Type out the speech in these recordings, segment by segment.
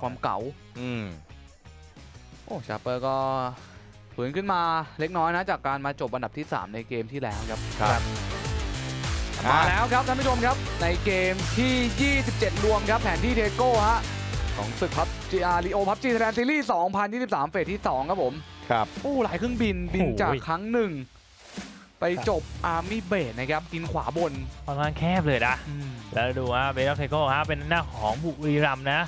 ความเก๋าอืมโอ้ชาเปอร์ก็ฝืนขึ้นมาเล็กน้อยนะ จากการมาจบอันดับที่ 3 ในเกมที่แล้วครับครับมาแล้วครับท่านผู้ชมครับ ในเกมที่ 27 รวมครับแผนที่เทโก้ฮะของศึกพับจีอารีโอพับจีแลนซีรีส์2023 เฟสที่ 2 ครับผม ครับโอ้หลายเครื่องบินบินจากครั้งหนึ่ง ไปจบอาร์มี่เบสนะครับกินขวาบนค่อนข้างแคบเลยนะ แล้วดูฮะเบสออฟเทโก้ฮะเป็นหน้าของบุรีรัมย์นะ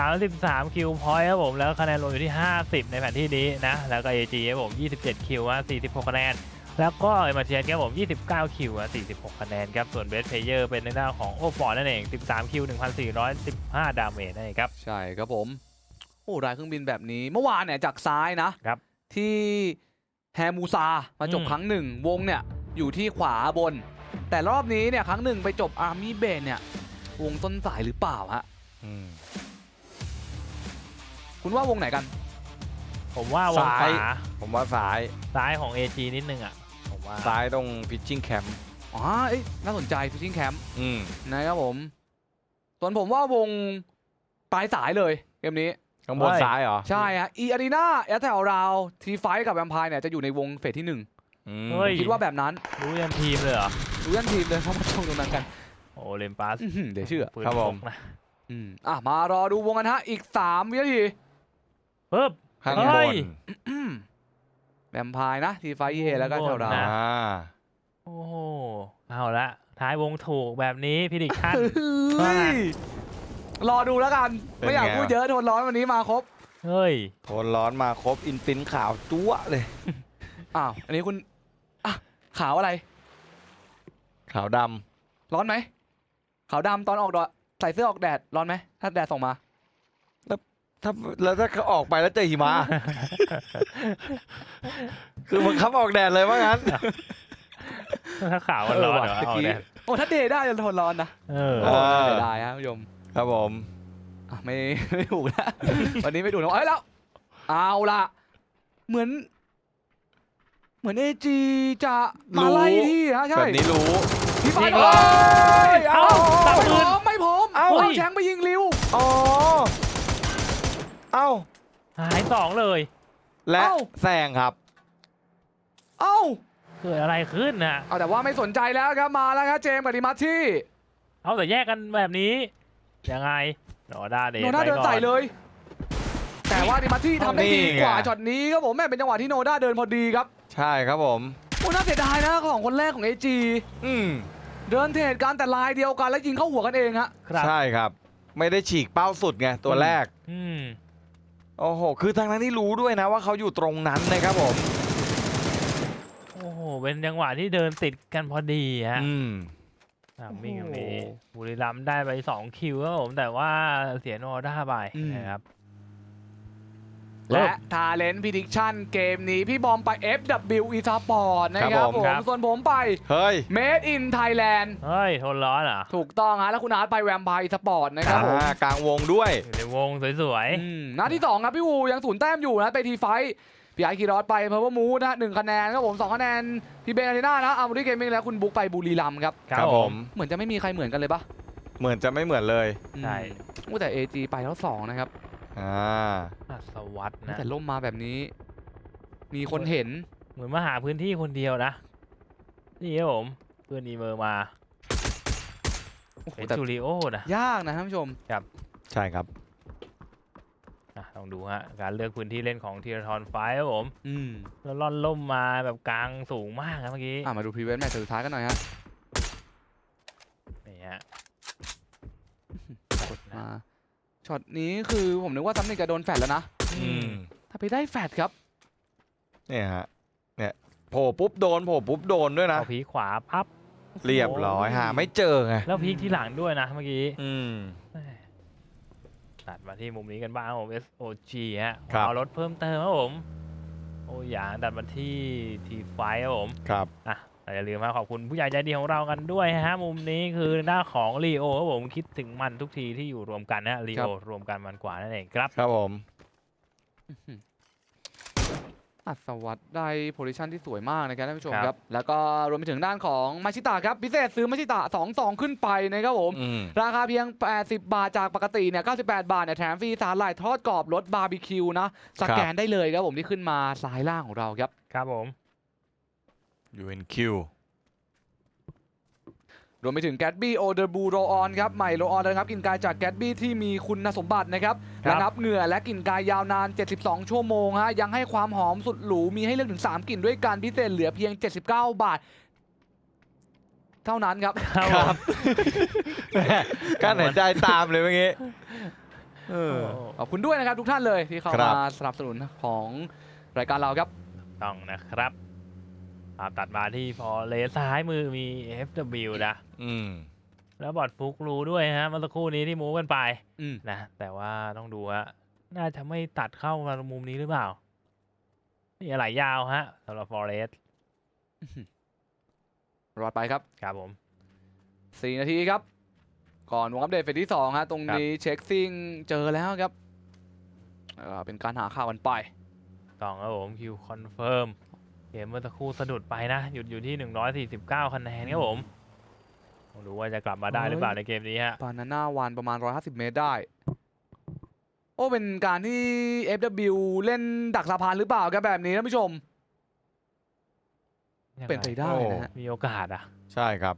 33 คิวพอยต์ครับผม แล้วคะแนนรวมอยู่ที่ 50 ในแผนที่นี้นะ แล้วก็ AG ครับผม 27 คิวฮะ46 คะแนน แล้วก็เอมาเทียนครับผม 29 คิวฮะ46 คะแนนครับ ส่วนเบสเพเยอร์เป็นในหน้าของโอปอร์นั่นเอง 13 คิว 1,415 ดาเมจนั่นเองครับ ใช่ครับผม โอ้รายเครื่องบินแบบนี้ เมื่อวานเนี่ยจากซ้ายนะครับ ที่แฮมูซา มาจบอืมครั้งหนึ่ง วงเนี่ยอยู่ที่ขวาบน แต่รอบนี้เนี่ยครั้งหนึ่งไปจบอาร์มี่เบสเนี่ยวงต้นสายหรือเปล่าฮะอืม คุณว่าวงไหนกัน ผมว่าวงซ้าขยวาผมว่าซ้ายซ้ายของ AG นิดนึงอะ ผมว่าซ้ายตรงพิชชิ่งแคมป์อ๋อเอ้ยน่าสนใจฟิชชิงแคมป์อืมนะครับผม ส่วนผมว่าวงปลายสายเลยเกมนี้ ข้างบนซ้ายเหรอใช่ฮะอีอารีนาแอตแถวราวทีไฟกับแวมไพร์เนี่ยจะอยู่ในวงเฟสที่หนึ่งอืมเฮ้ย คิดว่าแบบนั้นรู้ยันทีมเลยเหรอ ดูยันทีมเลยเข้ามาชมตรงนั้นกันโอ้เลมปัสอื้อหือเดี๋ยวเชื่อปืนครับพผมกนะอืมอะมารอดูวงกันฮะอีก 3 วินาที ปึ๊บข้างเฮ้บยนอืมแวมไพร์นะทีไฟเอแล้วก็แถวราวนะ อ่าโอ้โหเอาละท้ายวงถูกแบบนี้พิดิกชั่นเฮ้ยรอดูแล้วกันเป็นไม่อยากไงพูดเยอะทนร้อนวันนี้มาครบ เฮ้ย โทนร้อนมาครบอินฟินขาวจั๊วะเลย อ้าว อันนี้คุณอะขาวอะไร ขาวดร้อนไหมขาวดำตอนออกดอใส่เสื้อออกแดดร้อนไหมถ้าแดดส่องมาำ ถ้าแล้วถ้าเขาออกไปแล้วเจอหิมะ คือมันขับออกแดดเลยว่างั้น ถ้าขาวมันร้อนเหรอเออว่ะเอาตะกี้เนี่ยโอ้ถ้าเดย์ได้จะทนร้อนนะเออโอ้อ่าเสียดายฮะผู้ชมครับผม อะไม่ไม่ถูกแล้ววันนี้ไม่ถูกแล้วเอ้ยแล้ว เอาละเหมือน เหมือนเอจีจะมาไล่ที่ฮะใช่แบบนี้รู้ พี่ไปยิงเอเลยยเอาเอ้าตัดไม่ปืพร้นอมไม่พร้อมเอ้าเอาแชงไปยิงริว อ๋อ เอ้า หายสองเลย และเอ้า แซงครับ เอ้า เกิดอะไรขึ้นน่ะ เอาแต่ว่าไม่สนใจแล้วครับมาแล้วครับเจมส์กับดิมาที่เอาแต่แยกกันแบบนี้ ยังไงโนด้าเดโนด้าเดินใส่เลย แต่ว่าดิมาที่ทำได้ดีนี่ไง กว่าช็อตนี้ครับผมแม่เป็นจังหวะที่โนด้าเดินพอดีครับใช่ครับผม โอ้น่าเสียดายนะของคนแรกของเอจีอืมเดินเทรดกันแต่ลายเดียวกันแล้วยิงเข้าหัวกันเองฮะ ครับ ใช่ครับ ไม่ได้ฉีกเป้าสุดไงตัวแรก อืม โอ้โห คือทางนั้นที่รู้ด้วยนะว่าเขาอยู่ตรงนั้นนะครับผม โอ้โห เป็นจังหวะที่เดินติดกันพอดีฮะอืมอะมีกันโอ้โหมีบุรีรัมย์ได้ไปสองคิวครับผมแต่ว่าเสียโนด้าไปอืม นะครับ และทาเลนต์พิดิกชันเกมนี้พี่บอมไป FW e s p o r t นะคครัรับบผมผมครับส่วนผมไป เฮ้ย Made in Thailand เฮ้ย ทนร้อนเหรอถูกต้องฮะ แล้วคุณอาร์ตไปแวมไพร์สปอร์ตนะครับผมอ่ากลางวงด้วยอยู่ในวงสวยอืมนัดที่ 2 ครับพี่วูยังศูนย์แต้มอยู่นะ ไปทีไฟท์พี่ไอคีรอสไปเพอร์เวอร์มูนะฮะหนึ่งคะแนนครับผมสองคะแนน พี่เบนอารีนานะอาร์มูรี่เกมมิ่งแล้วคุณบุ๊กไปบุรีรัมย์ครับๆครับผมเหมือนจะไม่มีใครเหมือนกันเลยปะเหมือนจะไม่เหมือนเลยใช่อืมอู้แต่ AG ไปแล้วสองนะครับ อ่าอัศวัตนะแต่ล่มมาแบบนี้ มีคนเห็น เหมือนมาหาพื้นที่คนเดียวนะ นี่ครับผมเพื่อนอีเมอร์มาโอ้โหเป็นแต่จูริโอนะยากนะท่านผู้ชมใช่ครับอะลองดูฮะการเลือกพื้นที่เล่นของทีรทอนไฟครับผม อืมแล้วล่อนล่มมาแบบกลางสูงมากครับเมื่อกี้อะมาดูพรีเวนต์แมตช์สุดท้ายกันหน่อยฮะนี่ฮะกดนะมา ช็อตนี้คือผมนึกว่าซัมนิงจะโดนแฟดแล้วนะอืมถ้าไปได้แฟดครับ เนี่ยฮะเนี่ยโผล่ปุ๊บโดนโผล่ปุ๊บโดนด้วยนะ เอาพีขวาพับ เรียบร้อยหาไม่เจอไงแล้วพีคที่หลังด้วยนะเมื่อกี้อืม แม่ตัดมาที่มุมนี้กันบ้างครับผม SOG ฮะครับ เอารถเพิ่มเติมครับผม โอ้ยางตัดมาที่ทีไฟครับผมครับอะแต่อย่าลืมมาขอบคุณผู้ใหญ่ใจดีของเรากันด้วยฮะมุมนี้คือหน้าของลีโอครับผมคิดถึงมันทุกทีที่อยู่รวมกันนะลีครัโอบรวมกันมันกว่านั่นเองครับ ครับผม อัศวัตรได้โพซิชันที่สวยมากนะครับท่านผู้ชมครับครับ แล้วก็รวมไปถึงด้านของมาชิตะครับ พิเศษซื้อมาชิตะ2 2 ขึ้นไปนะครับผมอืมราคาเพียง 80 บาทจากปกติเนี่ย98 บาทเนี่ยแถมฟรีสาหร่ายทอดกรอบรสบาร์บีคิวนะ สแกนได้เลยครับผมที่ขึ้นมาซ้ายล่างของเราครับ ครับผม UNQ รวมไปถึงแกตบี้โอเดอร์บูโรออนครับใหม่โรออนนะครับกลินกายจากแกตบี้ที่มีคุณสมบัตินะครับครับระงับเหงื่อและกลิ่นกายยาวนาน 72 ชั่วโมงฮะยังให้ความหอมสุดหรูมีให้เลือกถึง 3กลิ่นด้วยกันพิเศษเหลือเพียง 79 บาท เท่านั้นครับครับคผรัมบการหายใจตามเลยเมื่อกี้เออขอบคุณด้วยนะครับทุกท่านเลยที่เข้าครับมาสนับสนุนของรายการเราครับต้องนะครับ อ่าตัดมาที่พอเลสซ้ายมือมี FW นะ อืม แล้วบอดฟุกรู้ด้วยฮะเมื่อสักครู่นี้ที่มูฟกันไปอืม นะ แต่ว่าต้องดูฮะน่าจะไม่ตัดเข้ามามุมนี้หรือเปล่า นี่อะไรยาวฮะสำหรับฟอเรสรอดไปครับ ครับผม 4 นาทีครับ ก่อนวงอัปเดตเฟสที่2ฮะตรงนี้เช็คซิ่งเจอแล้วครับเอ่อเป็นการหาข่าวกันไป ต้องครับผมคิวคอนเฟิร์ม เกมเมื่อสักครู่สะดุดไปนะ หยุดอยู่ที่ 149 คะแนนครับผมต้องดูว่าจะกลับมาได้หรือเปล่าในเกมนี้ฮะบานาน่าวันประมาณ 150 เมตรได้ โอ้เป็นการที่ FW เล่นดักสะพานหรือเปล่าครับแบบนี้ท่านผู้ชมยังงเป็นไปได้โอ้นะฮะมีโอกาสอะ ใช่ครับ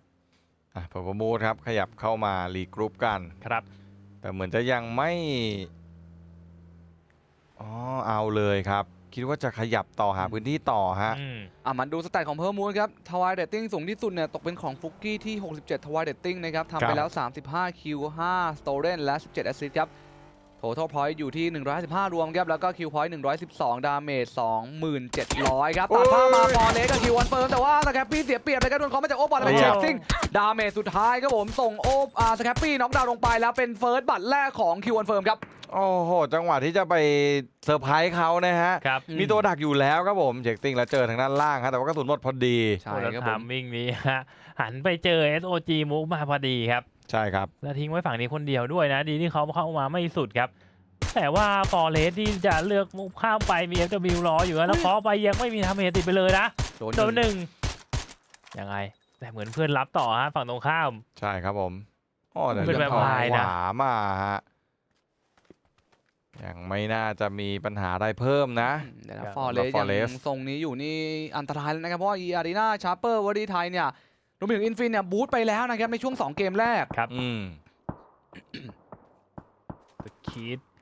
อะพอประมูลครับขยับเข้ามารีกรุ๊ปกันครับ แต่เหมือนจะยังไม่ อ๋อเอาเลยครับ คิดว่าจะขยับต่อหาพื้นที่ต่อฮะ อืม อะมันดูสแตทของเพิ่มมูลครับทวายเดตติ้งสูงที่สุดเนี่ยตกเป็นของฟุกกี้ที่ 67ทวายเดตติ้งนะครับทำครัไปบแล้ว 35 คิว 5 สโตเรนและ 17 แอสซิสครับ total point อยู่ที่ 115 รวมครับ แล้วก็คิวพอยต์112 ดาเมจ 2,700 ครับ ตัดภาพมาฟอร์เรสกับคิววันเฟิร์มแต่ว่าสแคปปี้เสียเปรียบเลยครับโดนคอมมาจากโอบอลแล้วเป็นโอ้เชฟซิงดาเมจสุดท้ายครับผมส่งโอบอ่าสแคปปี้น็อกดาวน์ลงไปแล้วเป็นเฟิร์สบัตรแรกของคิววันเฟิร์มครับ โอ้โห จังหวะที่จะไปเซอร์ไพรส์เขานะฮะ ครับอืมมีตัวดักอยู่แล้วครับผมเช็คติ้งแล้วเจอทางด้านล่างครับแต่ว่ากระสุนหมดพอดีใช่โอ้แล้วครับผทามมมิ่งนี้ฮะหันไปเจอ SOG มูฟมาพอดีครับ ใช่ครับ แล้วทิ้งไว้ฝั่งนี้คนเดียวด้วยนะ ดีที่เขาเข้ามาไม่สุดครับ แต่ว่าฟอร์เรสที่จะเลือกมุฟข้ามไปมี FW รออยู่นะแล้วขอไปยังไม่มีทำเหตุติดไปเลยนะโดนโดนหหนึ่งนึ่งยังไง แต่เหมือนเพื่อนรับต่อฮะฝั่งตรงข้าม ใช่ครับผมอ๋อเดี๋ยวเป็นจะแบบถอยพายขนะวามาฮะ ยังไม่น่าจะมีปัญหาอะไรเพิ่มนะ เดี๋ยวนะครับฟอร์เรสแล้วยัง Forest ทรงนี้อยู่นี่อันตรายแล้วนะครับ เพราะว่าอีอารีนาชาร์เปอร์วอดีไทยเนี่ยรวมไปถึงอินฟินเนี่ยบูทไปแล้วนะครับ ในช่วง 2 เกมแรกครับอืมสคีดอะ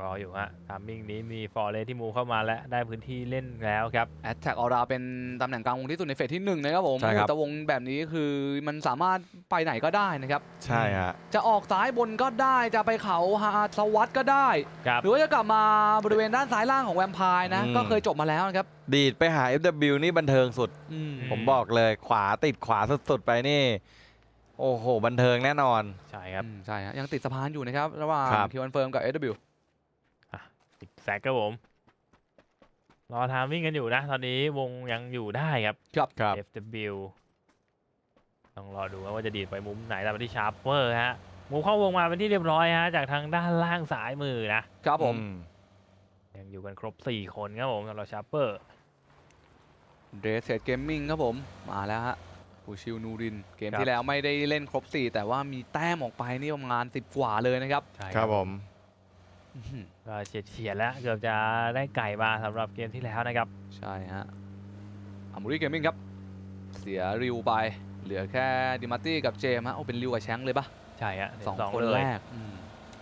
รออยู่ฮะทามมิ่งนี้มีฟอร์เรสที่มูฟเข้ามาและได้พื้นที่เล่นแล้วครับแอตแทกออราเป็นตำแหน่งกลางวงที่สุดในเฟสที่1นะครับผมใช่ครับ แต่วงแบบนี้คือมันสามารถไปไหนก็ได้นะครับ ใช่ฮะ จะออกซ้ายบนก็ได้จะไปเขาฮาสวัตก็ได้ ครับ หรือว่าจะกลับมาบริเวณด้านซ้ายล่างของแวมไพร์นะ อืม ก็เคยจบมาแล้วนะครับดีดไปหา FW นี่บันเทิงสุด อืม ผมบอกเลยขวาติดขวาสุดๆไปนี่ โอ้โห บันเทิงแน่นอน ใช่ครับ อืมใช่ฮะยังติดสะพานอยู่นะครับ ระหว่างครับ คิวอันเฟิร์มกับ SW ติด แซกครับผม รอทามมิ่งกันอยู่นะ ตอนนี้วงยังอยู่ได้ครับครับ FW ต้องรอดูว่าจะดีดไปมุมไหนแต่ไปที่ชาร์เปอร์ฮะมุมเข้าวงมาเป็นที่เรียบร้อยฮะ จากทางด้านล่างซ้ายมือนะ ครับผมอืยังอยู่กันครบ 4 คนครับผมสำหรับชาร์เปอร์เดซเซตเกมมิ่งครับผม มาแล้วฮะปูชิวนูริน เกมครับที่แล้วไม่ได้เล่นครบ 4 แต่ว่ามีแต้มออกไปนี่ประมาณ 10 กว่าเลยนะครับ ใช่ครับผมอื้อหือ ก็เฉียดเฉียดๆแล้วเกือบจะได้ไก่มาสำหรับเกมที่แล้วนะครับ ใช่ฮะอามูรี่เกมมิ่งครับ เสียริวไป เหลือแค่ดิมาตี้กับเจมส์ฮะโอ้เป็นริวกับแชงค์เลยปะใช่ฮะสองสองคนเลแรยกอืม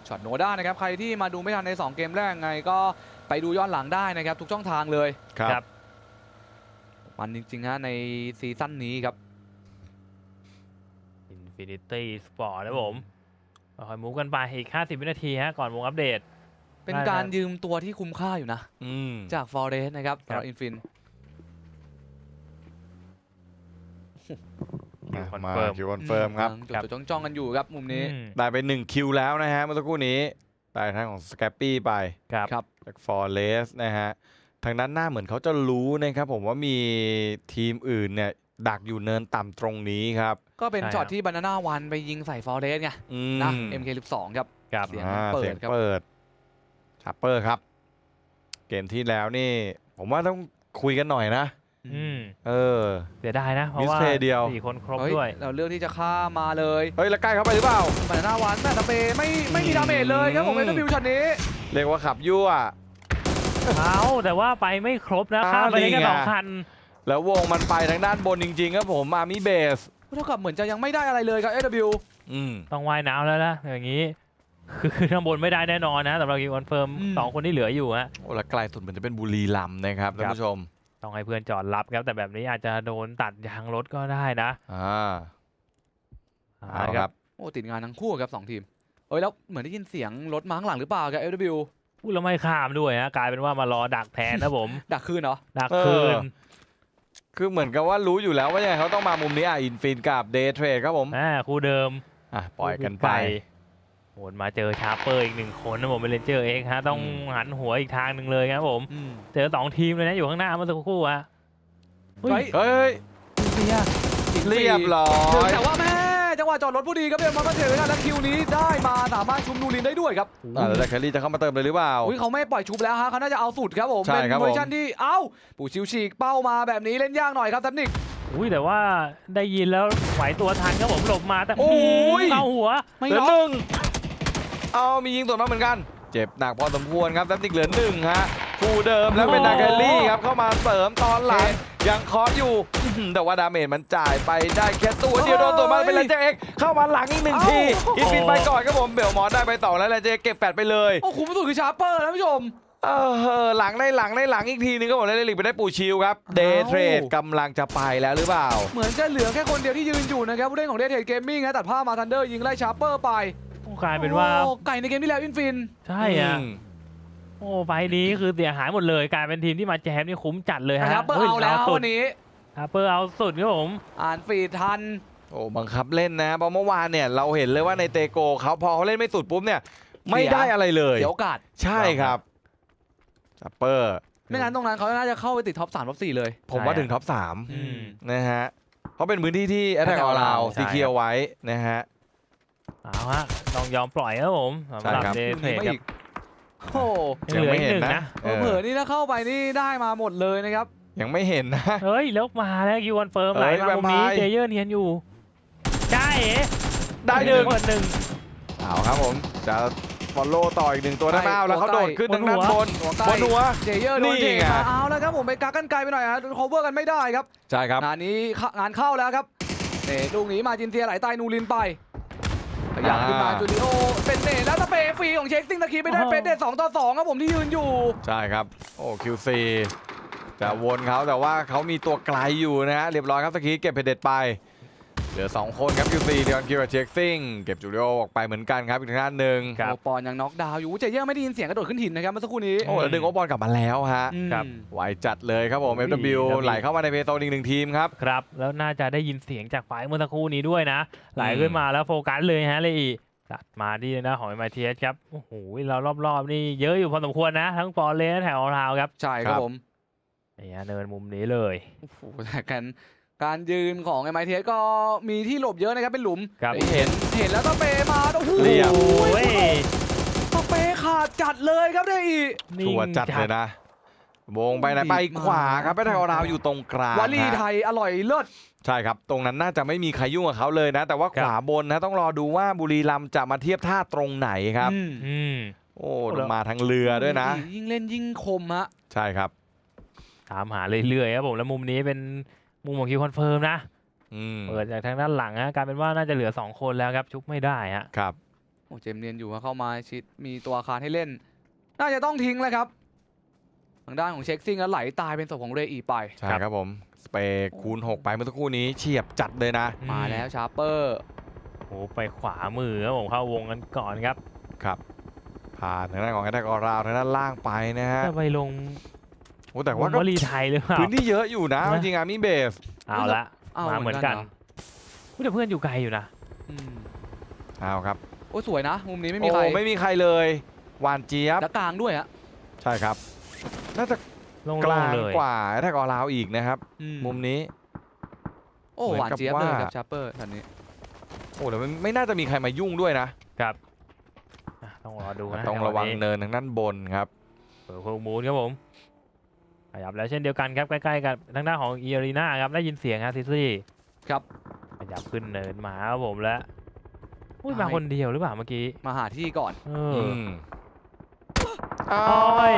ช็อตโนด้านะครับ ใครที่มาดูไม่ทันใน 2 เกมแรกไงก็ไปดูย้อนหลังได้นะครับ ทุกช่องทางเลยครับครับมันจริงๆฮะในซีซั่นนี้ครับ Infinity Sport นะผมค่อยมูฟกันไปอีก 50 วินาทีฮะก่อนวงอัปเดต เป็นได้การครับยืมตัวที่คุ้มค่าอยู่นะ อืม จากฟอร์เรสนะครับครัสำหบรับอินฟิน คิวคอนมาเฟิร์มคิวคอนเฟิร์มครับ จดจ้องจ้องๆกันอยู่ครับมุมนี้ อืมได้ไปหนึ่งคิวแล้วนะฮะเมื่อสักครู่นี้ได้ทางของสแกปปี้ไปครับ ครับ จากฟอร์เรสนะฮะ ทางด้านหน้าเหมือนเขาจะรู้นะครับผมว่ามีทีมอื่นเนี่ย ดักอยู่เนินต่ำตรงนี้ครับ ก็เป็นใช่ช็อตครับ ที่บานาน่าวันไปยิงใส่ฟอร์เรสไงอืมนะ MK12 ครับ ครับ เสียงอ่าเปิดเสียงครับ เปิด ชาร์เปอร์ครับ เกมที่แล้วนี่ผผมว่าต้องคุยกันหน่อยนะ อืมเออ เสียดายนะ เพราะมิสว่าเพย์เดียว สี่คนครบเฮ้ยด้วย เราเลือกที่จะฆ่ามาเลยเฮ้ย แล้วใกล้เข้าไปหรือเปล่าบานาน่าวันแม่ตะเปไม่ไม่มีดาเมจเลยครับผมอืเอ็ม นบิวช็อตนี้เรียกว่าขับยั่วเขาแต่ว่าไปไม่ครบนะอ่าข้ามไปได้แค่นี่ไง สองคัน แล้ววงมันไปทางด้านบนจริงๆครับผมมามิเบส เท่ากับเหมือนจะยังไม่ได้อะไรเลยครับ SW อืม ต้องว่ายน้ำแล้วนะอย่างนี้ คือข้างบนไม่ได้แน่นอนนะสำหรับกิวคอนเฟิร์มอืม สองคนที่เหลืออยู่ฮะ โอ้แล้วไกลสุดมันจะเป็นบุรีรัมย์นะครับท่านผู้ชมต้องให้เพื่อนจอดรับครับแต่แบบนี้อาจจะโดนตัดยางรถก็ได้นะอ่าเอาอ่าครับโอ้ติดงานทั้งคู่ครับสองทีม เอ้ยแล้วเหมือนได้ยินเสียงรถมาข้างหลังหรือเปล่าครับ SW พูดแล้วไม่ข้ามด้วยนะกลายเป็นว่ามารอดักแทนนะผม ดักคืนเหรอ ดักเออคืนคือเหมือนกับว่ารู้อยู่แล้วว่ายังไงเขาต้องมามุมนี้อะอินฟินกับเดย์เทรดครับผม อ่าคู่เดิมอะปล่อยกันไป โหนมาเจอชาร์เปอร์อีกหนึ่งคนนะผมเป็นเรนเจอร์เองฮะต้องอืมหันหัวอีกทางหนึ่งเลยครับผมอืมเจอสองทีมเลยนะอยู่ข้างหน้าเมื่อสักครู่อะเฮ้เฮ้ยยเฮ้ยเสียเรียบร้อถึงยแต่ว่าแม่จังหวะจอดรถผู้ดีครับเบลมาก็เจอกันแล้วคิวนี้ได้มาสามารถชุมนูรินได้ด้วยครับอะแล้วแต่แคลรี่จะเข้ามาเติมเลยหรือเปล่าอุ้ยเขาไม่ปล่อยชุบแล้วฮะเขาน่าจะเอาสุดครับผมใช่เป็นครับเวอร์ชันผมที่เอ้าปู่ชิวฉีกเป้ามาแบบนี้เล่นยากหน่อยครับทับนิกอุ้ยแต่ว่าได้ยินแล้วไหวตัวทันครับผมหลบมาแต่โอ้ยเข้าหัวไม่เหลือน็อกหนึ่ง เอามียิงตัวน้องเหมือนกัน เจ็บหนักพอสมควรครับแซมติกเหลือหนึ่งฮะคู่เดิมแล้วเป็นนาแคลรี่ครับเข้ามาเสริมตอนหลังยังเคาะอยู่อื้อหือแต่ว่าดาเมจมันจ่ายไปได้แค่ตัวเดียวโดนตัวมันเป็นแลนเจเอ็กเข้ามาหลังอีกหนึ่งทีอินฟินไปก่อนครับผมเบลมอสได้ไปต่อแล้วแลนเจเก็บแปดไปเลยโอ้คุ้มสุดคือชาร์เปอร์นะท่านผู้ชมเออหลังในหลังในหลังอีกทีนึงก็บอกเลยลิกไปได้ปูชิลครับอ้าวเดย์เทรดกำลังจะไปแล้วหรือเปล่า เหมือนจะเหลือแค่คนเดียวที่ยืนอยู่นะครับผู้เล่นของเดทเทดเกมมิ่งนะตัดภาพมาทันเดอร์ยิงไล่ชาร์เปอร์ไปโอ้ กลายเป็นว่า โอ้ไก่ในเกมที่แล้วอินฟิน ใช่อะอืมโอ้ไฟล์นี้คือเสียหายหมดเลยกลายเป็นทีมที่มาแจมนี่คุ้มจัดเลยฮะชาร์เปอร์เอาแล้วสุดวันนี้ชาร์เปอร์เอาสุดครับผม อ่านฟีดทัน โอ้บังคับเล่นนะเพราะเมื่อวานเนี่ยเราเห็นเลยว่าในเตโกเขาพอเขาเล่นไม่สุดปุ๊บเนี่ย ไม่เสียได้อะไรเลยเสียโอกาส ใช่ครับจัปเปอร์ไม่งั้นตรงนั้นเขาน่าจะเข้าไปติดท็อปสามท็อปสี่เลย ผมว่าถึงท็อปสามอืม นะฮะเพราะเป็นพื้นที่ที่แอตแทกออ Attack ราว Allowed สีเคียวไว้นะฮะ เอาฮะต้องยอมปล่อยครับผมสำหใช่รับครับเดลูย์กเทรนี้ดไม่ครับอีกโอ้ยังเหลืออีกหนึ่งนะเออเผลอๆนี่ถ้าเข้าไปนี่ได้มาหมดเลยนะครับ ยังไม่เห็นนะ เฮ้ยแล้วมาแล้วคิวคอนเฟิร์มเอ้ไหลยมามุมนี้แวมไพร์ เจเยอร์เนียนอยู่ ใช่เอ๋ได้หนึ่งเปิดหนึ่ง เอาครับผม จะฟอลโล่ต่ออีกหนึ่งตัวได้ไหมเอาแล้วเขาโดดขึ้นทางด้านบนหัวบใกล้นหัว เจเยอร์โดนนี่เทไง มาเอาแล้วครับผมไปกักกันไกลไปหน่อยฮะโคเวอร์กันไม่ได้ครับ ใช่ครับ งานนี้เข้างานเข้าแล้วครับเนตลูกนี้มาจินเทียไหลใต้นูรินไป ขยับขึ้นมาอ่าจูดิโอเป็นเนตแล้วสเปรย์ฟรีของเช็คซิงตะกี้ไปได้เป็นเนตสองต่อสองครับผมที่ยืนอยู่ ใช่ครับ โอ้คิวซีจะวนเขาแต่ว่าเขามีตัวไกลอยู่นะฮะเรียบร้อยครับสกีเก็บเพดเด็ดไป เหลือ 2 คนครับคิวซีเดียนคิวกับเช็คซิงเก็บจูเลียออกไปเหมือนกันครับอีกทางด้านหนึ่งครับโอปอนยังน็อกดาวน์อยู่เจเยอร์ไม่ได้ยินเสียงกระโดดขึ้นหินนะครับเมื่อสักครู่นี้โอ้แล้วดึงโอบอลกลับมาแล้วฮะอืมครับไวจัดเลยครับผมโอ้ย FW แล้วมีไหลเข้ามาในเพย์โซนอีกหนึ่งทีมครับครับแล้วน่าจะได้ยินเสียงจากไฟล์เมื่อสักครู่นี้ด้วยนะ ไหลอืมขึ้นมาแล้วโฟกัสเลยฮะเลยอีตัดมาที่หน้าของ MITS ครับโอ้โหเรารอบๆนี่เยอะอยู่พอสมควรนะ ทั้งฟอร์เรสแถวราวครับใช่ครับผมนี่ฮะเนินมุมนี้เลยโอ้โหแต่การ การยืนของ m i t ก็มีที่หลบเยอะนะครับเป็นหลุมครับเห็นเห็นแล้วสเปรย์มาโอ้โหเรียบ โอ้ยสเปรย์ขาดจัดเลยครับได้อีนิ่ชังวร์จัดเลยนะวงไปไหนไปขวาครับแอตแทกออราวอยู่ตรงกลางวลีฮะ ไทยอร่อยเลิศ ใช่ครับ ตรงนั้นน่าจะไม่มีใครยุ่งกับเขาเลยนะ แต่ว่าขวาบนนะต้องรอดูว่าบุรีรัมย์จะมาเทียบท่าตรงไหนครับ อืมอืมโอ้ลงมาทางเรือด้วยนะ ยิ่งเล่นยิ่งคมฮะ ใช่ครับ ตามหาเรื่อยๆครับผมแล้วมุมนี้เป็น มุมของคิวคอนเฟิร์มนะอืมเปิดจากทางด้านหลังฮะกลายเป็นว่าน่าจะเหลือ 2 คนแล้วครับชุบไม่ได้ฮะครับ โอ้เจมส์เนียนอยู่ฮะเข้ามาชิดมีตัวอาคารให้เล่น น่าจะต้องทิ้งแล้วครับ ทางด้านของเช็คซิงแล้วไหลตายเป็นศพของเรอีไป ใช่ครับผม สเปรย์คูณ 6 ไปเมื่อสักครู่นี้เฉียบจัดเลยนะ มาแล้วชาร์เปอร์ โอ้ไปขวามือครับผมเข้าวงกันก่อนครับ ครับ ผ่านทางด้านของแอตแทกออราวทางด้านล่างไปนะฮะ จะไปลง โอ้แต่วว่างก็วลีไทยหรือเปล่าพื้นที่เยอะอยู่นะนะจริงๆอาร์มี่เบสเอาละอ้าวมาเหมือนกันเหรออุ๊ยแต่เพื่อนอยู่ไกลอยู่นะอืมเอาครับโอ้สวยนะ มุมนี้ไม่มีใครโอ้ไม่มีใครเลยหวานเจี๊ยบและกลางด้วยฮะใช่ครับน่าจะโล่กงลางๆเลยกว่าแอตแทกออราวอีกนะครับอืมุมนี้ โอ้เหมือนหวานกับเจี๊ยบเลยว่าครับชาร์เปอร์ตอนนี้โอ้แต่มันไม่น่าจะมีใครมายุ่งด้วยนะครับอะต้องรอดูนะต้องระวังจัหเนินทางด้านบนครับเปิดโคมูนครับผม ขยับแล้วเช่นเดียวกันครับใกล้ๆกับทางด้านของเอียรีนาครับได้ยินเสียงครับซิซี่ครับขยับขึ้นเนินมาครับผมแล้วอุ้ยใช่มาคนเดียวหรือเปล่าเมื่อกี้มาหาที่ก่อนเออือมโอ้ย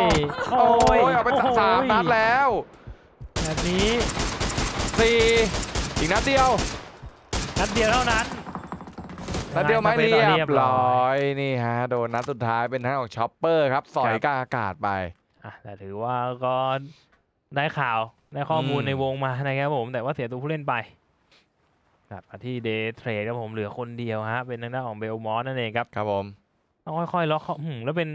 โอ้ยเอาไปโโหสามนัดแล้วแบบนี้สี่อีกนัดเดียวนัดเดียวเท่านั้นนัดเดียวไหมงงเรีต่อยบร้อยนี่ฮะโดนนัดสุดท้ายเป็นทางของช็อปเปอร์ครับสอยกลางอากาศไป อะแต่ถือว่าก็ได้ข่าวได้ข้อมูลอืมในวงมานะครับผม แต่ว่าเสียตัวผู้เล่นไปกลับมาที่เดย์เทรดครับผมเหลือคนเดียวฮะ เป็นทางด้านของเบลมอสนั่นเองครับ ครับผมต้องค่อยๆล็อกเข้าหืมแล้วเป็น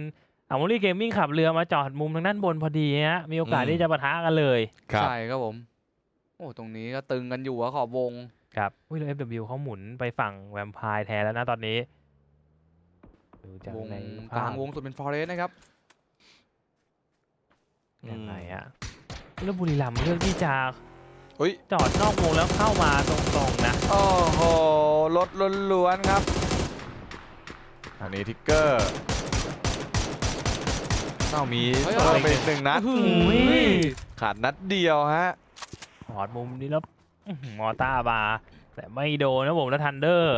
อามอรี่เกมมิ่งขับเรือมาจอดมุมทางด้านบนพอดีฮะมีโอกาสอืมที่จะปะทะกันเลยครับใช่ครับผม โอ้ตรงนี้ก็ตึงกันอยู่อะขอบวงครับอุ้ยแล้ว FW เขาหมุนไปฝั่งแวมไพร์แทนแล้วนะตอนนี้ดูจากวงในกลาภางพวงสุดเป็นฟอเรสนะครับ ยังไงอะแล้วบุรีรัมย์เลือกที่จะอุ้ยจอดนอกวงแล้วเข้ามาตรงๆนะ โอ้โหรถล้วนๆครับอันนี้ทิกเกอร์เอ้ามีเฮ้ยเพิ่มไปอีกหนึ่งนัดอื้อหืหืออขาดนัดเดียวฮะถอดมุมนี้แล้วอื้อหือมอต้าบาแต่ไม่โดนนะผมแล้วทันเดอร์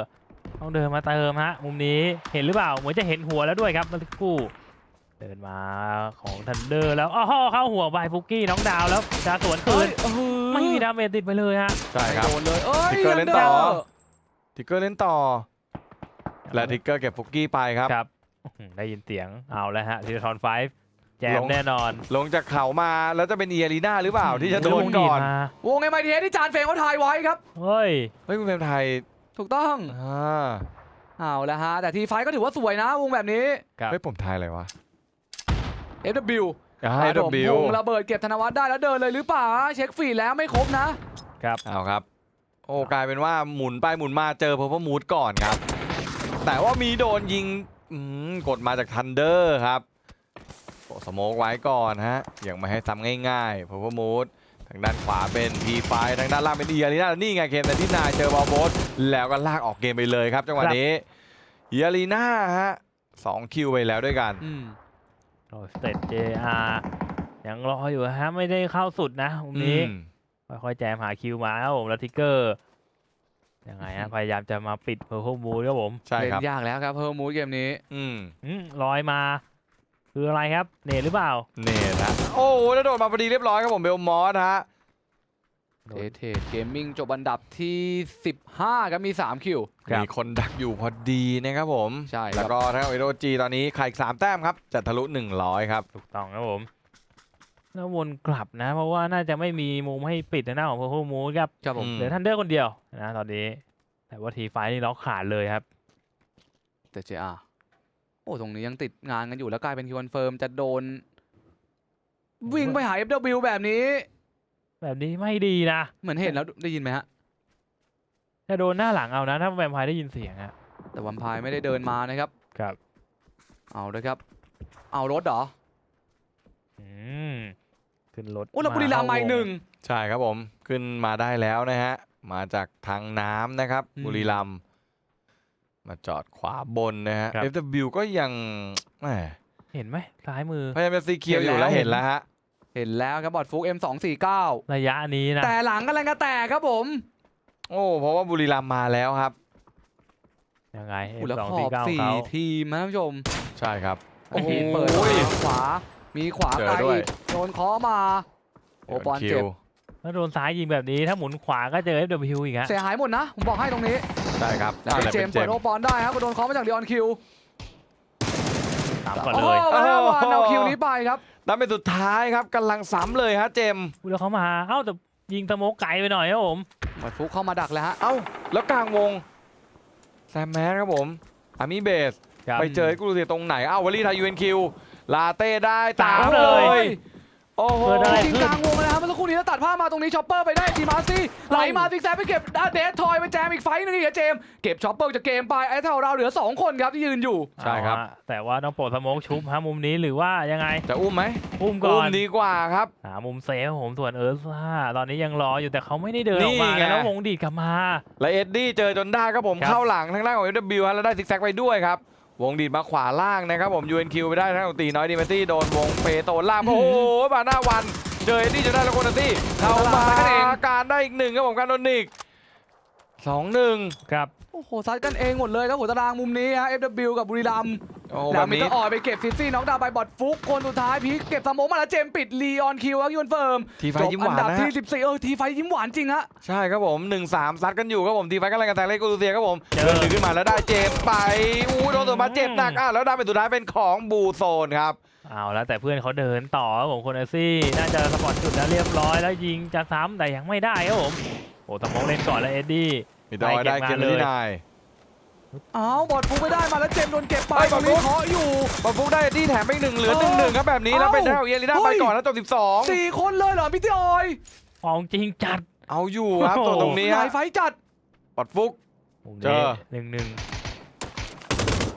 ต้องเดินมาเติมฮะ มุมนี้เห็นหรือเปล่า เหมือนจะเห็นหัวแล้วด้วยครับเมื่อสักครู่ เดินมาของทันเดอร์แล้วอ้อเข้าหัวบายฟุกกี้น้องดาวแล้วจะสวนคืเฮ้นยเออไม่มีดาเมจติดไปเลยฮะใช่ครับ โดนเลยเอ้ยทิกเกอร์เล่นต่อดร์ทิกเกอร์เล่นต่อ และทิกเกอร์เก็บฟุกกี้ไปครับ ครับอื้อหือได้ยินเสียงเอาแล้วฮะทีทอนไฟแจลมงแน่นอน ลงจากเขามาแล้วจะเป็นเอียรีนาหรือเปล่าที่จะโดนวงก่อนมาวงไอไมเทสที่จานเฟรมเขาถ่ายไว้ครับ เฮ้ย เฮ้ยคุณเฟรมไทย ถูกต้องอ่าเอาละฮะ แต่ทีไฟก็ถือว่าสวยนะวงแบบนี้ครับเฮ้ยผมทายอะไรวะ FW ให้ครับดัผมบิววงระเบิดเก็บธนวัฒน์ได้แล้วเดินเลยหรือเปล่าเช็คฟีดแล้วไม่ครบนะเอาครับ โอ้กลายเป็นว่าหมุนไปหมุนมาเจอเพอร์มูดก่อนครับ แต่ว่ามีโดนยิงอืมกดมาจากทันเดอร์ครับโอ้สโมกไว้ก่อนฮะยังไม่ให้ซ้ำง่ายๆเพอร์มูดทางด้านขวาเป็น P5 ทางด้านล่างเป็นเอียรีนานี่ไงเกมแต่ที่นายเจอบอลโบสแล้วก็ลากออกเกมไปเลยครับจังหวะนี้เอียรีนาฮะสองคิวไปแล้วด้วยกันอืม โอ้สเตตเจอายังรออยู่ฮะไม่ได้เข้าสุดนะมุมนี้ อืม ค่อยๆแจมหาคิวมาครับผมแล้วทิกเกอร์ยังไงฮะพยายามจะมาปิดเพอร์โคมูครับผมใช่เล่ครับนยากแล้วครับเพิ่มมูดเกมนี้ อืมอืมลอยมา คืออะไรครับ เนตหรือเปล่า เน่นะ โอ้แล้วโดดมาพอดีเรียบร้อยครับผมเบลมอสฮะ เทเทเกมมิ่งจบอันดับที่ 15ครับมี 3 คิวครับมีคนดักอยู่พอดีนะครับผม ใช่ครับแล้วก็ทั้งเอโรจีตอนนี้ขาดอีกสามแต้มครับ จะทะลุ 100 ครับ ถูกต้องครับผมแล้ววนกลับนะ เพราะว่าน่าจะไม่มีมุมให้ปิดในหน้าของเพอร์โคมูครับครับผมอืมเหลือทันเดอร์คนเดียวนะตอนนี้ แต่ว่าทีไฟนี่ล็อกขาดเลยครับ แต่ JR โอ้ตรงนี้ยังติดงานกันอยู่แล้วกลายเป็นคิวคอนเฟิร์มจะโดน วิ่งไปหา FW แบบนี้ แบบนี้ไม่ดีนะ เหมือนเห็นแล้วได้ยินไหมฮะ จะโดนหน้าหลังเอานะ ถ้าแวมไพร์ได้ยินเสียงอะแต่วัมพายไม่ได้เดินมานะครับ ครับเอาเลยครับ เอารถเหรออืมขึ้นรถโอ้แล้วบุรีรัมย์มาอีกหนึ่ง ใช่ครับผมขึ้นมาได้แล้วนะฮะ มาจากทางน้ำนะครับอืม บุรีรัมย์มาจอดขวาบนนะฮะ FW ก็ยังแหมเห็นไหมซ้ายมือ พยายามจะซีเคียวอยู่แล้วเห็นแล้วฮะ เห็นแล้วครับบอดฟุก M249 ระยะนี้นะ แต่หลังกำลังจะแตกครับผม โอ้เพราะว่าบุรีรัมย์มาแล้วครับยังไง อุยแล้วสองขอสี่บเก้าสี่เขาทีมนะท่านผู้ชม ใช่ครับ โอ้โหโอ้โหเปิดขวา มีขวาเจอไกลด้วย โดนเคอมา โอ้บอลคิเจ็บวถ้าโดนซ้ายยิงแบบนี้ถ้าหมุนขวาก็เจอ FW อีกฮะเสียหายหมดนะ ผมบอกให้ตรงนี้ ใช่ครับแล้วอะไรเจเป็มนส์เจเปิมดส์โอปอนได้ครับโดนเคอมาจากลีออนคิวตามก่อนโอ้เลยโหแล้ววันเอาคิวนี้ไปครับนั่นเป็นสุดท้ายครับกำลังซ้ำเลยฮะเจมส์อุ๊ยแล้วเขามาเอ้าแต่ยิงสโมกไกลไปหน่อยครับผมบอดฟุกเข้ามาดักแล้วฮะ เอ้า แล้วกลางวงแซมแมนครับผมอามิเบสครับไปเจอกูรูเซียตรงไหน เอ้าวอลลี่ไทยยูเอ็นคิว ลาเต้ได้ตามตามเลเลยยโอ้โหเกิดอะไรจริงกลางวงเลยนะ ครับเมื่อสักครู่นี้แล้วตัดภาพมาตรงนี้ช็อปเปอร์ไปได้ทีมาซี่ไหลมาซิกแซกไปเก็บเดสทอยไปแจมอีกไฟต์หนึงอีกอะเจมส์เก็บช็อปเปอร์จากเกมไปไอ้เท่าเราเหลือ 2 คนครับที่ยืนอยู่ใช่ครับเอาฮะแต่ว่าต้องโปรดสโมกชุบฮะมุมนี้หรือว่ายังไงจะอุ้มไหมอุ้มก่อุ้อมนดีกว่าครับหามุมเซฟครับผมส่วนเอิร์ธซ่าตอนนี้ยังรออยู่แต่เขาไม่ได้เดินออกมานี่ไงนะแล้ววงดีดกลับมาและเอ็ดดี้เจอจนได้ครับผมครับเข้าหลังทางด้านของ FW ฮะแล้วได้ซิกแซกไปด้วยครับวงดีดมาขวาล่างนะครับผม UNQ ไปได้ทางของตีน้อยดีเมตี้โดนวงเปโตนล่างโอ้โหบาหน้าวัน เจอเอ็ดดี้จนได้แล้วโคนาตี้เข้ามาการได้อีกหนึ่งครับผมการโดนนิกสองหนึ่งครับ โอ้โหซัดกันเองหมดเลยครับหัวตารางมุมนี้ฮะ FW กับบุรีรัมย์โอ้โหแล้แบวบมินี้เตอร์ออยไปเก็บซิซี่น้องดาวไปบอดฟุกคนสุดท้ายพีคเก็บสโมองมาแล้วเจมส์ปิดลีออนคิวครับยูนเฟิร์มทีไฟจบยิ้มหอันวานดับนะที่ฮะ14 เออทีไฟยิ้มหวานจริงฮะ ใช่ครับผม 1 3 ซัดกันอยู่ครับผม ทีไฟกำลังกันแทงเล็กกูรูเซียครับผมเจอเดินขึ้นมาแล้วได้เจมส์ไปอู้โดนตัวมาเจ็บหนักอะแล้วได้เป็นสุดท้ายเป็นของบูโซนครับ เอาแล้วแต่เพื่อนเขาเดินต่อครับผมโคนาซี่น่าจะสปอร์ตจุดแล้วเรียบร้อยแล้วยิงจะซ้ำแต่ยังไม่ได้ครับผมโอ้สมองเล่นก่อนแล้วเอ็ดดี้มีดอยได้เกมไม่เก็บงานเลยที่นายอ้าวบอดฟุกไม่ได้มาแล้วเจมส์โดนเก็บไปเฮ้ยตรงนี้บอลฟุกเคาะอยู่บอลฟุกได้ที่แถมไปอีกหนึ่งเหลือเออหนึ่งหนึ่งครับแบบนี้แล้วเป็นเอ้าได้ของเยลิน่าเฮ้ไปยก่อนแล้วจบ12สี่คนเลยเหรอพี่เตี้ยออยของจริงจัดเอาอยู่ครับโอ้โหตัวตรงนี้หฮะลายไฟท์จัดบอลฟุกมุมเจนี้อหนึ่งหนึ่ง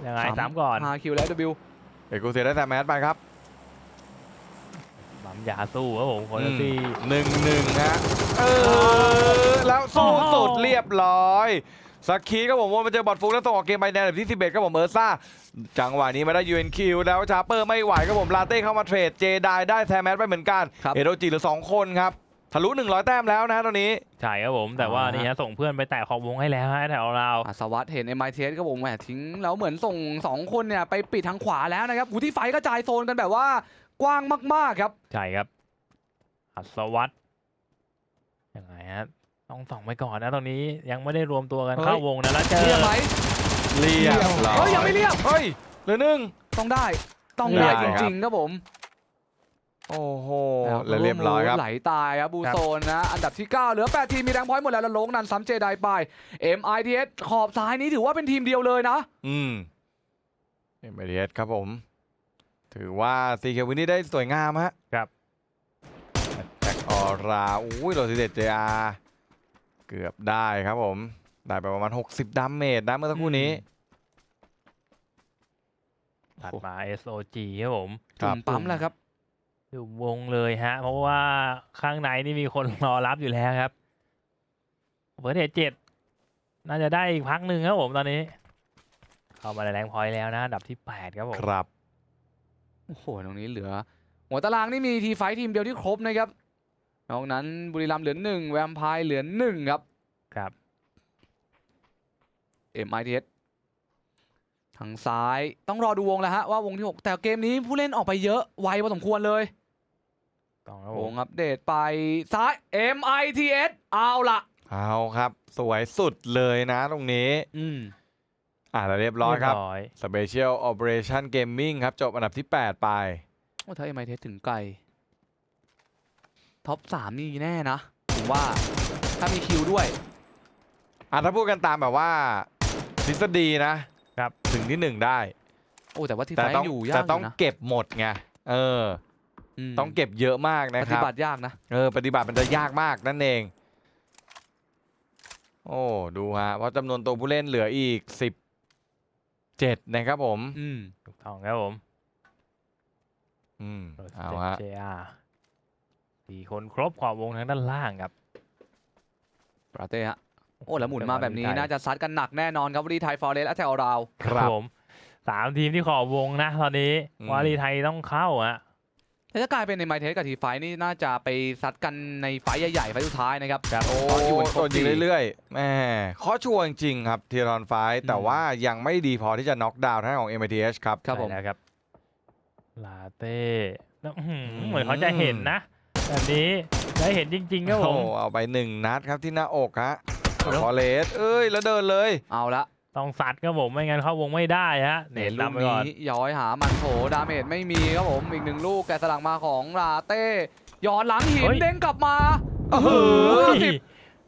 ยังไงสามสามก่อนหาคิวแล้ว W เอกกูเซียได้แต่แมสไปครับบัมยาสู้ครับผมโคนาซี่หนึ่งหนึ่งฮะเออแล้วสู้โอ้โหสุดเรียบร้อยสักคีครับผมวนมาเจอบอลฟุกแล้วส่งออกเกมไปในอันดับที่ 11ครับผมเออร์ซ่า จังหวะนี้มาได้ UNQ แล้วชาร์เปอร์ไม่ไหวครับผมลาเต้เข้ามาเทรดเจไดได้แทมแมสไปเหมือนกันครับเอโดจิเหลือสองคนครับ ทะลุ 100 แต้มแล้วนะตอนนี้ ใช่ครับผม แต่ว่าอ่าฮะนี่ฮะส่งเพื่อนไปแตะขอบวงให้แล้วฮะแถวเราอาสวัสดเห็น MITS ครับผมแหมทิ้งแล้วเหมือนส่งสองคนเนี่ยไปปิดทางขวาแล้วนะครับหูที่ไฟกระจายโซนกันแบบว่ากว้างมากๆครับ ใช่ครับอัศวัตยังไงฮะต้องส่องไปก่อนนะตรงนี้ยังไม่ได้รวมตัวกันเฮ้ยเข้าวงนะแล้วเจอเรียบไหมเรียบร้อยเฮ้ยยังไม่เรียบเฮ้ยเหลือหนึ่งต้องได้ต้องเรีได้ยบจครับริงๆครับผม โอ้โหแล้วแล้วเรียบร้อยครับไหลตายครับบูครับโซนนะ อันดับที่ 9 เหลือ 8 ทีม มีแรงพอยต์หมดแล้ว แล้วลงนันซ้ำเจไดไป MITS ขอบซ้ายนี้ถือว่าเป็นทีมเดียวเลยนะ อืมเอ็มเอสครับผม ถือว่าซีเควินนี่ได้สวยงามฮะ ครับแท็กออราอุ้ยโรซิเดตเจอาเกือบได้ครับผม ได้ไปประมาณ 60ดาเมจนะเมื่อสักครู่นี้ถัดมา SOG ครับผมครัจุ่บมปั๊มแล้วครับ อยู่วงเลยฮะ เพราะว่าข้างในนี่มีคนรอรับอยู่แล้วครับเฟิร์สเเจ็ดน่าจะได้อีกพักหนึ่งครับผมตอนนี้ เข้ามาในแรงพอยต์แล้วนะ อันดับที่ 8 ครับผม ครับ โอ้โห ตรงนี้เหลือ หัวตารางนี่มีทีไฟท์ทีมเดียวที่ครบนะครับ นอกนั้นบุรีรัมย์เหลือหนึ่งแวมไพร์เหลือหนึ่งครับ ครับ MITS ทางซ้ายต้องรอดูวงแล้วฮะว่าวงที่ 6 แต่เกมนี้ผู้เล่นออกไปเยอะไวพอสมควรเลย ต้องครับวผงมอัปเดตไปซ้าย MITS เอาละเอาครับ สวยสุดเลยนะตรงนี้ อืม อ่าแล้วเรียบร้อยครับเย Special Operation Gaming ครับ จบอันดับที่ 8 ไป โอ้ถ้า MITS ถึงไกล ท็อป3นี่แน่นะ ผมว่า ถ้ามีคิวด้วย อะถ้าพูดกันตามแบบว่าทฤษฎีนะครับ ถึงที่หนึ่งได้ โอ้ แต่ว่าทีแต่ไฟต้องอยู่ยาแต่กอต้องยู่นะเก็บหมดไงเออ มต้องเก็บเยอะมากนะปคฏิรับบัติยากนะ เออปฏิบัติมันจะยากมากนั่นเอง โอ้ดูฮะเพราะจำนวนตัวผู้เล่นเหลืออีก17นะครับผม อืม ถูกต้องครับผมอืมโรสเอาเจ็ดฮะ JR สี่คนครบขอบวงทางด้านล่างครับ ปราเต้ฮะ โอ้แล้วหมุนมาแบบนี้ไทยน่าจะซัดกันหนักแน่นอนครับวรีไทยฟอร์เรสและแถวเราวครับผมสามทีมที่ขอบวงนะ ตอนนี้อืม วารีไทยต้องเข้าอะ แต่ถ้ากลายเป็นในไมเทสกับทีไฟนี่น่าจะไปซัดกันในไฟท์ใหญ่ๆไฟท์สุดท้ายนะครับครับโอ้ตอนอยู่บนครบโดนยิงดีเรื่อยๆแหม่ข้อชวจริงๆครับทีรอนไฟท์แต่อืมว่ายังไม่ดีพอที่จะน็อกดาวน์ทางด้านของ MITH ครับครับผมใช่แล้วครับลาเต้แล้วอื้อหืออืมเหมือนเขาจะเห็นนะแบบนี้ได้เห็นจริงๆครับผโอ้มเอาไปหนึ่งนัดครับที่หน้าอกฮะแล้วฟอเรสเอ้ยแล้วเดินเลย เอาละ ต้องสัตว์ครับผมไม่งั้นเข้าวงไม่ได้ฮะเนเน็ตตลูกนำไปก่อน นี้ย้อยหามันโถดาเมจไม่มีครับผมอีกหนึ่งลูกแกะสลักมาของลาเต้ย้อนหลังหินเฮ้ยเด้งกลับมาโอ้โหโอ้โหโอ้สิบ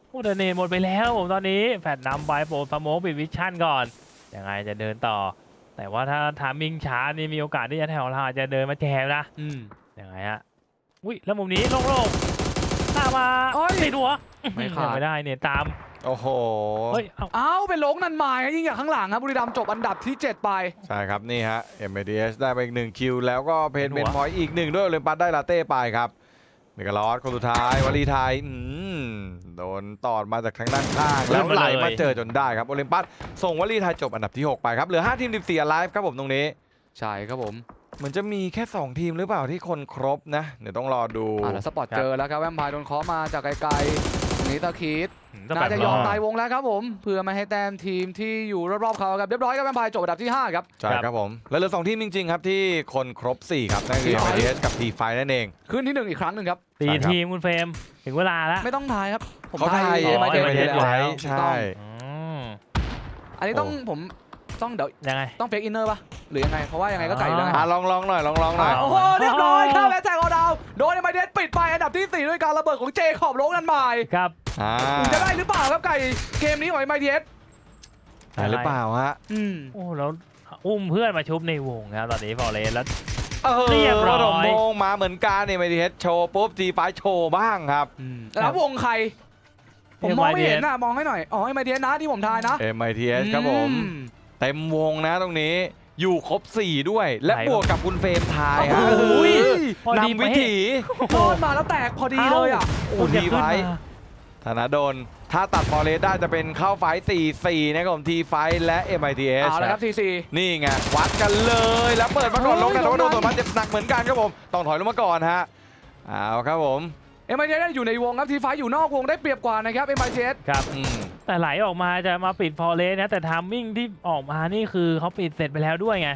โอ้แต่เนตหมดไปแล้วผมตอนนี้แฟดนำไปโปรสโมกปิดวิชั่นก่อนยังไงจะเดินต่อ แต่ว่าถ้าทามิงช้านี่มีโอกาสที่จะแถวเราอาจจะเดินมาแจมนะอืมยังไงฮะอุ้ยแล้วมุมนี้โล่งๆตามมาเอ้ยติดหัวไม่ขาด ยังไม่ได้เนี่ยตาม โอ้โห เฮ้ยเอ้าเอาเป็นลงนันมายิ่งอย่างข้างหลังครับบุรีรัมย์จบอันดับที่ 7 ไป ใช่ครับ นี่ฮะ MITH ได้ไปอีกหนึ่งคิว แล้วก็เพนเป็นหัวเป็นพอยต์อีกหนึ่งด้วยโอลิมปัสได้ลาเต้ไปครับเมกาลอสคนสุดท้ายวลีไทยอืมโดนตอดมาจากทางด้านข้างแล้วไหลมาเจอจนได้ครับโอลิมปัสส่งวลีไทยจบอันดับที่ 6 ไปครับเหลือ 5 ทีม 14 alive ครับผมตรงนี้ ใช่ครับผมเหมือนจะมีแค่ 2 ทีมหรือเปล่าที่คนครบนะเดี๋ยวต้องรอดูอ่าแล้วสปอร์ตครับเจอแล้วครับแวมไพร์โดนเคาะมาจากไกลๆต รงนี้ตะคีดอืมต้องน่าแบบจะยอมรอตายวงแล้วครับผม เพื่อไม่ให้แต้มทีมที่อยู่รอบๆเขาครับเรียบร้อยครับแวมไพร์จบอันดับที่ห้าครับ ใช่ครับครับผม แล้วเหลือ2ทีมจริงๆครับที่คนครบ 4 ครับนั่นคือ T5 MITS กับ T5 นั่นเอง ขึ้นที่หนึ่งอีกครั้งหนึ่งครับตีใช่ครับทีมคุณเฟรมถึงเวลาแล้ว ไม่ต้องทายครับ ผมเขาทายไทยอ๋อ MIT เอ็มไอ MITS เทสไว้แล้วใช่อืมอันนี้ต้องโอ้ผม ต้องเดี๋ยวยังไง ต้องเฟกอินเนอร์ป่ะหรือยังไงเพราะว่ายังไงก็ไก่อยู่แล้วไงอะลองลองหน่อยลองลองหน่อยาโอ้โหเรียบร้อยครับแอตแทกออดาวโดนเอ็มไอเดปิดไปอันดับที่ 4 ด้วยการระเบิดของเจขอบโลกนันหมายครับอ่าจะได้หรือเปล่าครับไก่เกมนี้ของเอ็มไอเดได้หรือเปล่าฮะอืมโอ้แล้วอุ้มเพื่อนมาชุบในวงครับตอนนี้ฟอร์เรสแล้ว เออเรียบร้อยดมโมงมาเหมือนกันเนี่ย MITS โชว์ปุ๊บ T5 โชว์บ้างครับ แล้ววงใคร ผมมองไม่เห็นนะมองให้หน่อยอ๋อเอ็มไอเดนะที่ผมทายนะ MITS ครับผม อื เต็มวงนะตรงนี้อยู่ครบ 4 ด้วย และไหนบวกกับคุณเฟรมทายโอ้ฮะโหโอ้ยพอดีนำวิถีรอดมาแล้วแตกพอดีเลยอะ โอ้ผมจะทีขึ้นไฟมาธนาโดนถ้าตัดฟอร์เรสได้จะเป็นเข้าไฟ4-4นะครับผมทีไฟและ MITS เอาละครับทีซี นี่ไงวัดกันเลยแล้วเปิดมาก่อนเฮ้ยลงแต่ว่าโดนลงนั้นส่วนมันเจ็บหนักเหมือนกันครับผม ต้องถอยลงมาก่อนฮะเอาครับผม เอ็มไอเดอยู่ในวงครับทีไฟอยู่นอกวงได้เปรียบกว่านะครับเอ็มไอเดครับอืมแต่ไหลออกมาจะมาปิดฟอร์เรสนะแต่ทามมิ่งที่ออกมานี่คือเขาปิดเสร็จไปแล้วด้วยไง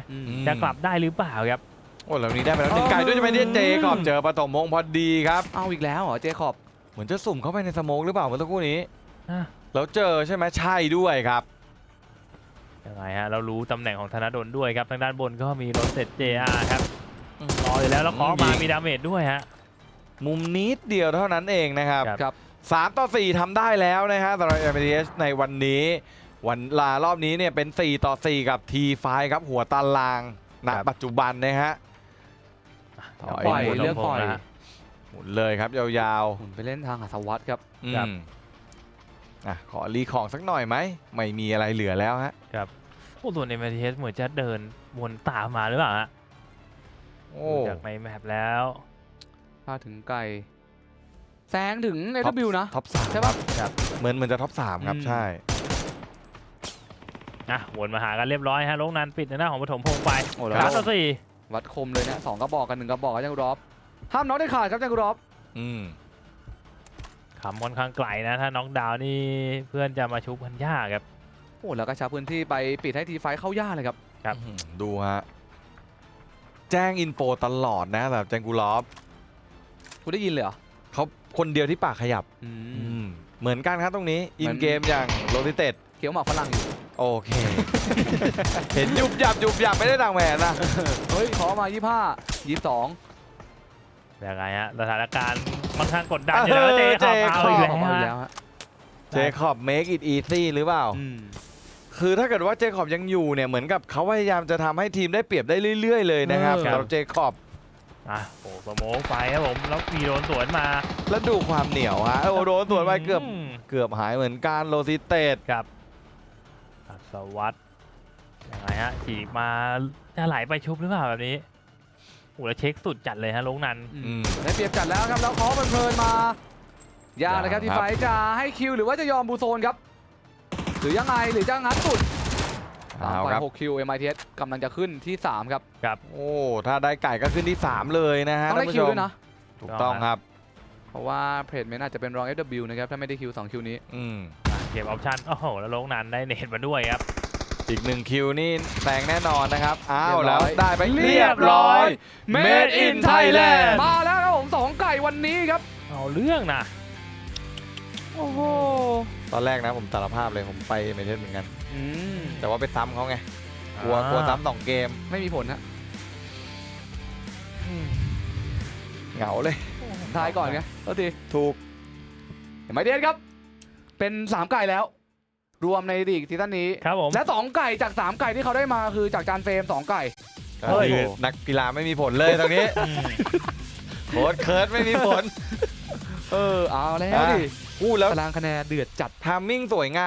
จะกลับได้หรือเปล่าครับ โอ้แล้วนี้ได้ไปแล้วหนึ่งไก่ด้วยจะเป็นเจขอบเจอปฐมมงพอดีครับ เอาอีกแล้วเหรอเจคอบเหมือนจะสุ่มเข้าไปในสโมกหรือเปล่าเมื่อสักครู่นี้อะ แล้วเจอใช่ไหมใช่ด้วยครับ ยังไงฮะเรารู้ตำแหน่งของธนดลด้วยครับทางด้านบนก็มีรถเสร็จ JR ครับรออยู่แล้วแล้วเคาะมายิงมีดาเมจด้วยฮะ มุมนิดเดียวเท่านั้นเองนะครับครับครับ 3 ต่อ 4ทำได้แล้วนะฮะสำหรับ MTS ในวันนี้ วันลารอบนี้เนี่ยเป็น 4 ต่อ 4 กับ T5 ครับหัวตารางณครับ ปัจจุบันนะฮะเดี๋ยวปล่ปล่อยหมุนเลือกปล่อยนะฮะ หมุนเลยครับ ยาวหมุนไปเล่นทางอัศวัตครับ ๆอืครับมอะขอรีของสักหน่อยไหม ไม่มีอะไรเหลือแล้วฮะ โอ้ส่วน MTS เหมือนจะเดินวนตามมาหรือเปล่าฮะโอ้ ดูจากในแมปแล้ว พาถึงไก่แซงถึงเอ w นะ ท็อปสามใช่ปะเหมือนเหมือนจะท็อปสามครับ อืม ใช่ อะวนมาหากันเรียบร้อยฮะลงนันปิดในหน้าของปฐมพงษ์ไปโอ้แล้วสามต่อสี่วัดคมเลยนะสองกระบอกกันหนึ่งกระบอกครับจังรอบห้ามน้องได้ขาดครับจังรอบอืมขำค่อนข้างไกลนะถ้าน็อกดาวน์นี่เพื่อนจะมาชุบกันยากครับ โอ้แล้วก็ชับพื้นที่ไปปิดให้ทีไฟเข้าย่าเลยครับ ครับ อื้อหือดูฮะ แจ้งอินโฟตลอดนะแบบแจงกูลอฟ คุณได้ยินเลยเหรอ เขาคนเดียวที่ปากขยับอืมอืมเหมือนกันครับตรงนี้ อิเหมืนอนเกมอย่างโรติเต็ดเขียวหมากฝรั่งอยู่โอเค เห็นยุบยับยุบยับไม่ได้ต่างแหวนนะ เฮ้ย ขอมา25 22ยังไงฮะสถานการณ์ค่อนข้างกดดันอยู่แล้วเจคอบเอาอีกขอแล้วมาอีกฮะแล้วฮะเจคอบ make it easy หรือเปล่า อืมคือถ้าเกิดว่าเจคอบยังอยู่เนี่ยเหมือนกับเขาพยายามจะทำให้ทีมได้เปรียบได้เรื่อย ๆ เลยนะครับเออ สำหรับเจคอบ อะโอ้สโมกไปครับผมแล้วมีโดนสวนมาแล้วดูความเหนียวฮะโอ้โดนสวนไปเกือบมเกือบหายเหมือนกันโรซิเต็ดครับอัศวัตยังไงฮะฉีกมาจะไหลไปชุบหรือเปล่าแบบนี้โอ้แล้วเช็คสุดจัดเลยฮะลงนัน อืม ได้เปรียบจัดแล้วครับแล้วขอเพลินๆมายากเลยครับยากทีครับไฟจะให้คิวหรือว่าจะยอมบูโซนครับ หรือยังไงหรือจะงัดสุด ตามเอาไปครับ6คิว MITS กำลังจะขึ้นที่3ครับโอ้ถ้าได้ไก่ก็ขึ้นที่ 3 เลยนะฮะต้องได้ท่านคิผู้วชมด้วยนะ ถูกต้องครับ เพราะว่าเพจเมนอาจจะเป็นรอง FW นะครับ ถ้าไม่ได้คิว2คิวนี้ อืมอะเก็บออปชั่นโอ้โหแล้วลงนันได้เนตมาด้วยครับ อีกหนึ่งคิวนี่แซงแน่นอนนะครับ อ้าเรีวยบร้อย แล้วได้ไปเรีเรียยบบร้ร้ออยย Made in Thailand มาแล้วครับผมสองไก่วันนี้ครับ เอาเรื่องนะโอ้โห ตอนแรกนะผมสารภาพเลยผมไปเมเทสเหมือนกัน อืมแต่ว่าไปซ้ำเขาไงกลัวกลัวซ้ำสองเกมไม่มีผลฮะเหงาเลยทายก่อนไงตัวทีถูกเห็นไหมเดียนครับ เป็น3ไก่แล้ว รวมในลีกซีซั่นนี้ครับผมและ2ไก่จาก3ไก่ที่เขาได้มาคือจากจานเฟรม2ไก่เฮ้ยคือนักกีฬาไม่มีผลเลยตรงนี้อืมโค้ดเคิร์ดไม่มีผล เออเอาแล้วอะดิอู้แล้วตารางคะแนนเดือดจัดทามมิ่งสวยงาม